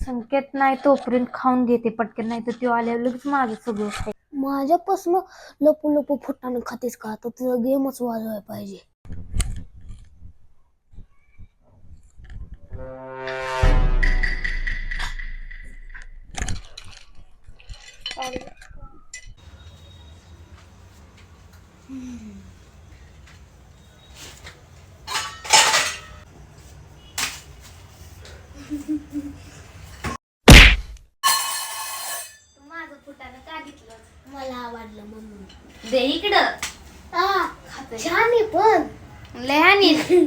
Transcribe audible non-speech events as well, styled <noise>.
संकेत नाही तोपर्यंत खाऊन घेते पटकन नाही तर तो आल्यावर लगेच माझं सगळं माझ्यापासून लपू लपू फुटाने खातेस का? तर तुझा गेमच वाजवायला पाहिजे. माझं फुटानं का घेतलं? मला आवडलं म्हणून दे इकडं. आ, छान आहे पण. लय आणि <laughs>